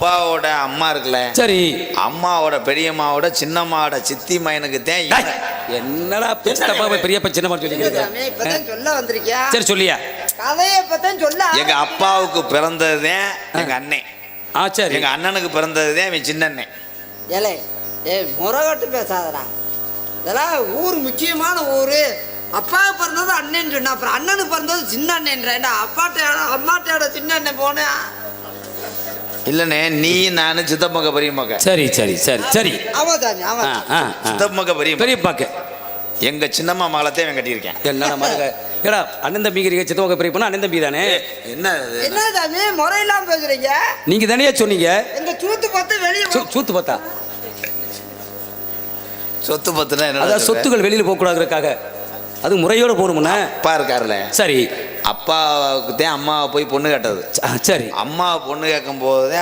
அப்பாவோட அம்மா இருக்குல்ல? சரி. அம்மாவோட பெரியம்மாவோட சின்னம்மாவோட சித்தி மயனுக்கு தான் என்னடா பெரியப்பா பெரியப்பா சாமி, இப்பதான் சொல்ல வந்திருக்கியா? சரி சொல்லியா? கதையை இப்பதான் சொல்ல எங்க அப்பாவுக்கு பிறந்தது தான் எங்க அண்ணன் ஆ சரி. எங்க அண்ணனுக்கு பிறந்தது தான் என் சின்ன அண்ணன் ஏலே ஏ முறகட்டு பேசாதடா. இதெல்லாம் ஊர் முக்கியமான ஊர். அப்பா பிறந்தது அண்ணன் சொன்னா அப்புறம் அண்ணனுக்கு பிறந்தது சின்ன அண்ணன் அப்பாட்ட அம்மாட்டோட சின்ன அண்ணன் போனேன். இல்லண்ணே நீ நானு சித்தப்பங்க பெரியம்மாக்க சரி சரி சரி சரி. சித்தப்பங்க பெரியம்மா. பெரியப்பாக்கு. எங்க சின்னம்மா மகளத்தையும் அவன் கட்டியிருக்கேன். என்னடா மருக ஏடா அண்ணன் தம்பிக்கிறீங்க சித்தவங்க பெரியப்பா அண்ணன் தம்பி தானே? என்ன? என்ன சாமி முறையில்லாம பேசுறீங்க? நீங்க தானே சொன்னீங்க? எங்க சூத்து பார்த்து வெளியே சூ- சூத்து பார்த்தா சொத்து பத்துனா என்ன அதாவது சொத்துக்கள் வெளியில போக கூடாதுக்காக அது முறையோட போகணும்னா? இருக்காருல்ல சரி. அப்பாவுக்கு தான் அம்மாவை போய் பொண்ணு கேட்டது. சரி. அம்மா பொண்ணு கேட்கும் போது